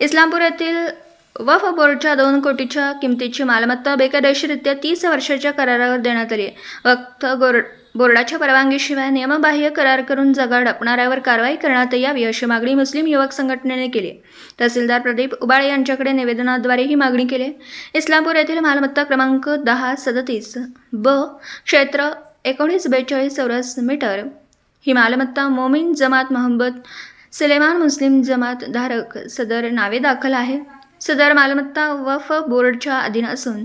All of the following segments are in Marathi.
इस्लामपूर येथील वफ बोर्डच्या दोन कोटीच्या किमतीची मालमत्ता बेकायदेशीरित्या तीस वर्षाच्या करारावर देण्यात आली आहे. वक्फ गोर बोर्डाच्या परवानगीशिवाय नियमबाह्य करार करून जगा डपणाऱ्यावर कारवाई करण्यात यावी अशी मागणी मुस्लिम युवक संघटनेने केली तहसीलदार प्रदीप उबाळे यांच्याकडे निवेदनाद्वारे ही मागणी केली इस्लामपूर येथील मालमत्ता क्रमांक दहा सदतीस ब क्षेत्र एकोणीस बेचाळीस चौरस मीटर ही मालमत्ता मोमीन जमात मोहम्मद सलेमान मुस्लिम जमात धारक सदर नावे दाखल आहे. सदर मालमत्ता वफ बोर्डच्या अधीन असून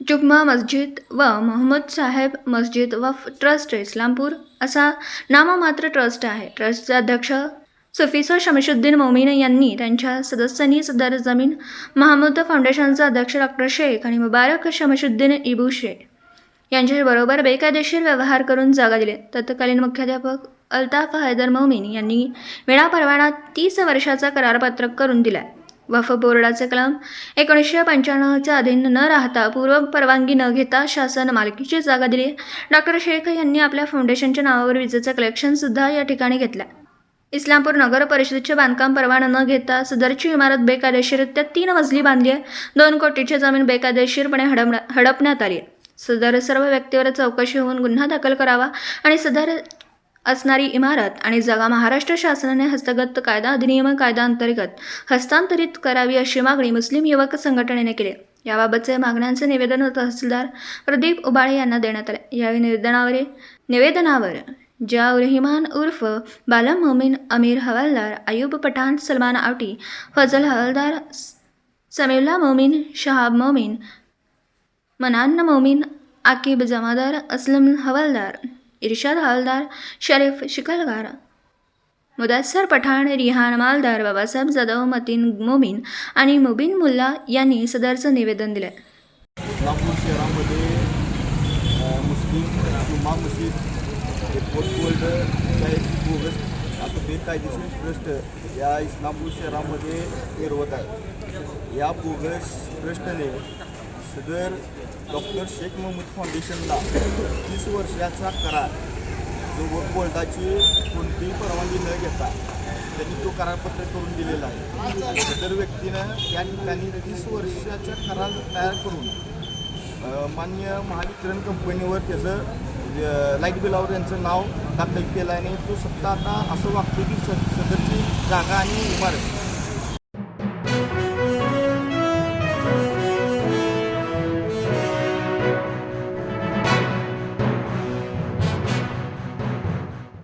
जुम्मा मस्जिद व मोहम्मद साहेब मस्जिद वफ ट्रस्ट इस्लामपूर असा नाममात्र ट्रस्ट आहे. ट्रस्टचे अध्यक्ष सुफिसा शमशुद्दीन मोमीन यांनी त्यांच्या सदस्यांनी सदर जमीन महमूद फाउंडेशनचा अध्यक्ष डॉक्टर शेख आणि मुबारक शमशुद्दीन इबू शेख यांच्याबरोबर बेकायदेशीर व्यवहार करून जागा दिले. तत्कालीन मुख्याध्यापक अल्ताफ हैदर मोमीन यांनी वेळापरवाना तीस वर्षाचा करारपत्रक करून दिलाय. वफ बोर्डाचे कलम एकोणीसशे पंच्याण्णवच्या अधीन न राहता पूर्व परवानगी न घेता शासन मालकीची जागा दिली. डॉक्टर शेख यांनी आपल्या फाउंडेशनच्या नावावर विजेचं कलेक्शनसुद्धा या ठिकाणी घेतलं. इस्लामपूर नगर परिषदेचे बांधकाम परवाना न घेता सदरची इमारत बेकायदेशीररित्या तीन मजली बांधली आहे. दोन कोटीची जमीन बेकायदेशीरपणे हडप हडपण्यात आली आहे. सदर सर्व व्यक्तीवर चौकशी होऊन गुन्हा दाखल करावा आणि सदर असणारी इमारत आणि जागा महाराष्ट्र शासनाने हस्तगत कायदा अधिनियम कायदा अंतर्गत हस्तांतरित करावी अशी मागणी मुस्लिम युवक संघटनेने केली. याबाबतचे मागण्यांचे निवेदन तहसीलदार प्रदीप उबाळे यांना देण्यात आले. यावेळी निवेदनावर निवेदनावर जाव रहिमान उर्फ बालम मोमीन अमीर हवालदार अयूब पठाण सलमान आवटी फजल हवालदार समीउल्ला मोमीन शहाब मोमीन मनान्न मोमीन आकिब जमादार असलम हवालदार इर्शाद हवालदार शरीफ शिकलगार. मुदस्सर पठाण रिहान मालदार बाबासाहेब जाधव मतीन मोमीन आणि मुबीन मुल्ला यांनी सदरचं निवेदन दिलं इस्लामपूर शहरामध्ये मुस्लिम जुम्मा मस्जिद हे पोस्टगोल्डच्या एक बोगस असं बेकायदेशीर ट्रस्ट या इस्लामपूर शहरामध्ये फिरवत आहे. या बोगस ट्रस्टने सदर डॉक्टर शेख महमूद फाउंडेशनला तीस वर्षाचा करार जो वर्क बोर्डाची कोणतीही परवानगी न घेता त्यांनी तो करारपत्र करून दिलेला आहे. सदर व्यक्तीनं या ठिकाणी तीस वर्षाचा करार तयार करून मान्य महावितरण कंपनीवर त्याचं लाइट बिलावर यांचं नाव दाखल केलं आहे आणि तो सत्ता आता असं वागतो की सदरची जागा आणि इमारत